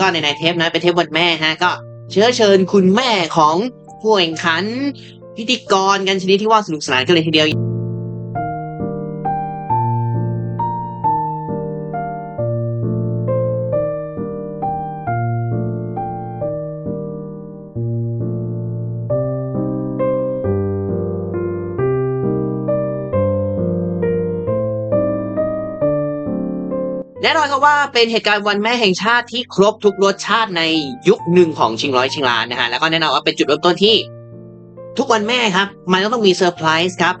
ก็ในในเทปนะเป็นเทปวันแม่ฮะ ก็เชื้อเชิญคุณแม่ของผู้แข่งขัน พิธีกรกันชนิดที่ว่าสนุกสนานกันเลยทีเดียว แน่นอนครับว่าเป็นเหตุการณ์วันแม่แห่งชาติที่ครบทุกรสชาติในยุคหนึ่งของชิงร้อยชิงล้านนะฮะแล้วก็แน่นอนว่าเป็นจุดเริ่มต้นที่ ทุกวันแม่ครับ มันก็ต้องมีเซอร์ไพรส์ครับ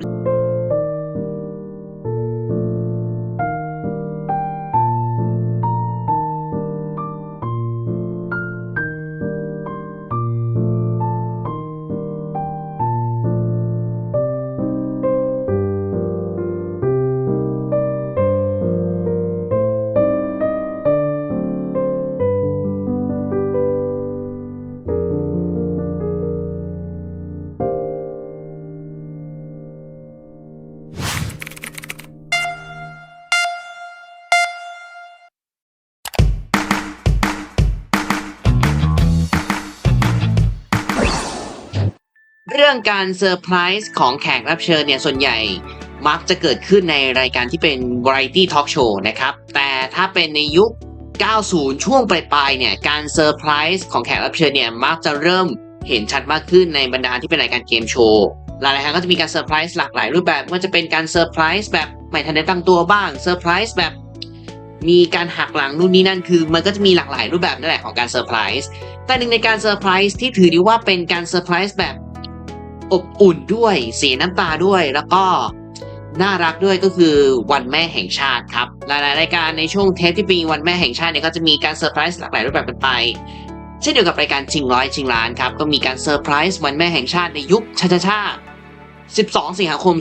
รื่องการเซอร์ไพรส์ของแขกรับเชิญเนี่ยส่วนใหญ่มักจะเกิดขึ้นในรายการที่เป็น Variety Talk Show นะครับ แต่ถ้าเป็นในยุค 90 ช่วงปลายๆเนี่ยการเซอร์ไพรส์ของแขกรับเชิญเนี่ยมักจะเริ่มเห็นชัดมากขึ้นในบรรดาที่เป็นรายการเกมโชว์หลายๆครั้งก็จะมีการเซอร์ไพรส์หลากหลายรูปแบบว่าจะเป็นการเซอร์ไพรส์แบบไม่ทันได้ตั้งตัวบ้างเซอร์ไพรส์แบบมีการหักหลังนู่นนี่นั่นคือ มันก็จะมีหลากหลายรูปแบบนั่นแหละของการเซอร์ไพรส์แต่หนึ่งในการเซอร์ไพรส์ที่ถือได้ว่าเป็นการเซอร์ไพรส์แบบ อบอุ่นด้วยเสียน้ำตาด้วยแล้วก็น่ารักด้วยก็คือวันแม่แห่งชาติครับ หลายๆรายการในช่วงเทปที่ปีวันแม่แห่งชาติเนี่ยก็จะมีการเซอร์ไพรส์หลากหลายรูปแบบกันไปเช่นเดียวกับรายการชิงร้อยชิงล้านครับ ก็มีการเซอร์ไพรส์วันแม่แห่งชาติในยุคชาชาชา12 สิงหาคม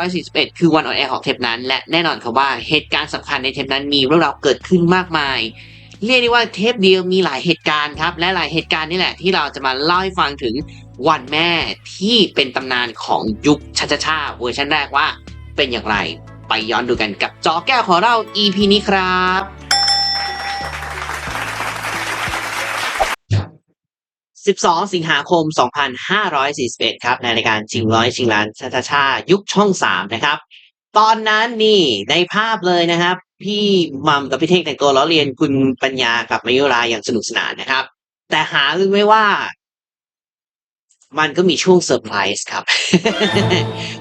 2541 คือวันออนแอร์ของเทปนั้น และแน่นอนครับว่าเหตุการณ์สำคัญในเทปนั้นมีเรื่องราวเกิดขึ้นมากมาย เรียกได้ว่าเทปเดียวมีหลายเหตุการณ์ครับ และหลายเหตุการณ์นี่แหละ ที่เราจะมาเล่าให้ฟังถึงวันแม่ที่เป็นตำนานของยุคชาชาชาเวอร์ชันแรกว่า เป็นอย่างไรไปย้อนดูกันกับจอแก้วของเรา EP นี้ครับ12 สิงหาคม 2541 ครับในรายการชิงร้อยชิงล้านชาชาชายุคช่อง 3 นะครับ ตอนนั้นนี่ในภาพเลยนะครับ พี่มัมกับพี่เท่งแต่งตัวล้อเลียนคุณปัญญากับมายุราอย่างสนุกสนานนะครับ แต่หารู้ไหมว่า มันก็มีช่วงเซอร์ไพรส์ครับ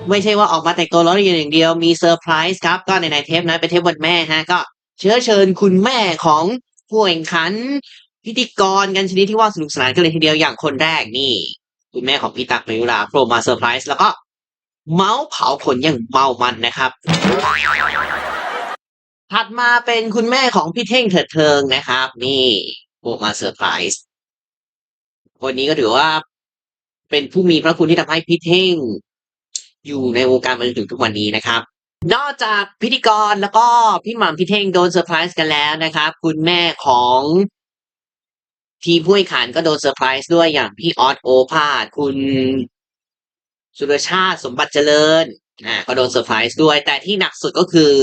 ไม่ใช่ว่าออกมาแต่งตัวล้อเลียนอย่างเดียวมีเซอร์ไพรส์ครับ ก็ในในเทปนั้นเป็นเทปวันแม่ฮะ ก็เชื้อเชิญคุณแม่ของผู้แข่งขัน พิธีกรกันชนิดที่ว่าสนุกสนานกันเลยทีเดียวอย่างคนแรกนี่ คุณแม่ของพี่ตักมายุราโผล่มาเซอร์ไพรส์แล้วก็เมาส์เผาขนอย่างเมามันนะครับ ถัดมาเป็นคุณแม่ของพี่เท่งเถิดเทิงนะครับ นี่โผล่มาเซอร์ไพรส์คนนี้ก็ถือว่า เป็นผู้มีพระคุณที่ทำให้พี่เท่ง อยู่ในวงการมาจนถึงทุกวันนี้นะครับ นอกจากพิธีกรแล้วก็พี่หม่ำพี่เท่งโดนเซอร์ไพรส์กันแล้วนะครับ คุณแม่ของทีมผู้แข่งขันก็โดนเซอร์ไพรส์ด้วยอย่างพี่ออสโอภาสคุณสุรชาติสมบัติเจริญอ่าก็โดนเซอร์ไพรส์ด้วย แต่ที่หนักสุดก็คือ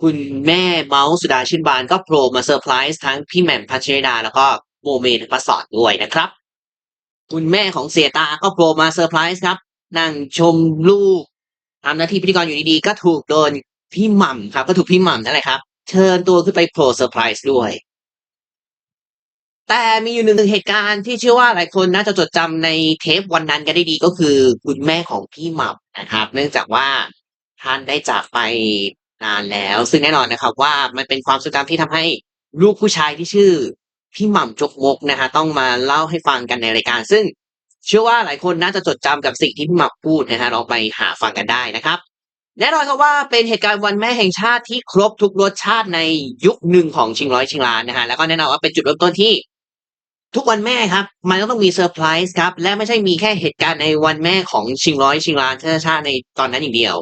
คุณแม่เมาส์สุดาชื่นบานก็โผล่มาเซอร์ไพรส์ทั้งพี่แหม่มพัชริดาแล้วก็โมเมนพัสสอนด้วยนะครับ คุณแม่ของเสียตาก็โผล่มาเซอร์ไพรส์ครับ นั่งชมลูกทำหน้าที่พิธีกรอยู่ดีๆ ก็ถูกโดนพี่หม่ำครับ ก็ถูกพี่หม่ำนั่นแหละครับ เชิญตัวขึ้นไปโผล่เซอร์ไพรส์ด้วย แต่มีอยู่หนึ่งเหตุการณ์ที่เชื่อว่าหลายคนน่าจะจดจำในเทปวันนั้นกันได้ดีก็คือ คุณแม่ของพี่หม่ำนะครับ เนื่องจากว่าท่านได้จากไป นานแล้ว ซึ่งแน่นอนนะครับ ว่ามันเป็นความทรงจำที่ทำให้ลูกผู้ชายที่ชื่อพี่หม่ำจกมกนะฮะต้องมาเล่าให้ฟังกันในรายการ ซึ่งเชื่อว่าหลายคนน่าจะจดจำกับสิ่งที่พี่หม่ำพูดนะฮะเราไปหาฟังกันได้นะครับ แน่นอนครับว่าเป็นเหตุการณ์วันแม่แห่งชาติที่ครบทุกรสชาติในยุคหนึ่งของชิงร้อยชิงล้านนะฮะแล้วก็แน่นอนว่าเป็นจุดเริ่มต้นที่ทุกวันแม่ครับ มันก็ต้องมีเซอร์ไพรส์ครับ และไม่ใช่มีแค่เหตุการณ์ในวันแม่ของชิงร้อยชิงล้านชาชาในตอนนั้นอย่างเดียว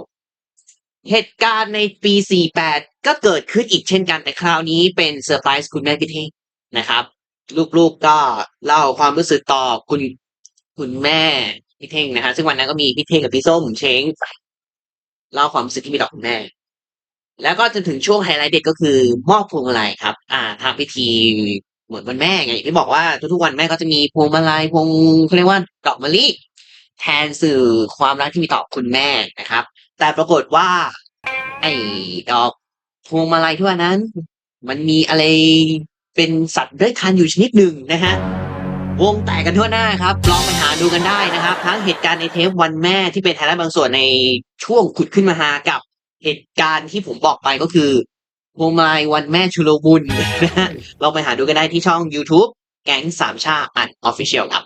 เหตุการณ์ในปี 48 ก็เกิดขึ้นอีกเช่นกันแต่คราวนี้เป็นเซอร์ไพรส์คุณแม่พี่เทงนะครับ ลูกๆก็เล่าความรู้สึกต่อคุณคุณแม่พี่เท่งนะฮะซึ่งวันนั้นก็มีพี่เท่งกับพี่ส้มเช้งเล่าความรู้สึกที่มีต่อคุณแม่ แล้วก็จนถึงช่วงไฮไลท์เด็ดก็คือ มอบพวงมาลัยครับ อ่าทำพิธีเหมือนวันแม่ไงอย่างที่บอกว่าทุกๆวันแม่ก็จะมีพวงมาลัยพวงเขาเรียกว่าดอกมะลิแทนสื่อความรักที่มีต่อคุณแม่นะครับ แต่ปรากฏว่า ไอ้ดอกพวงมาลัยที่ว่านั้น มันมีอะไรเป็นสัตว์เลื้อยคลานอยู่ชนิดหนึ่งนะฮะวงแตกกันทั่วหน้าครับ ลองไปหาดูกันได้นะครับ ทั้งเหตุการณ์ในเทปวันแม่ที่เป็นไฮไลท์บางส่วนในช่วงขุดขึ้นมาหากับเหตุการณ์ที่ผมบอกไปก็คือวงไมายวันแม่ชุลมุนนะฮะลองไปหาดูกันได้ที่ช่อง YouTube แก๊งสามชาอันออฟฟิเชียลครับ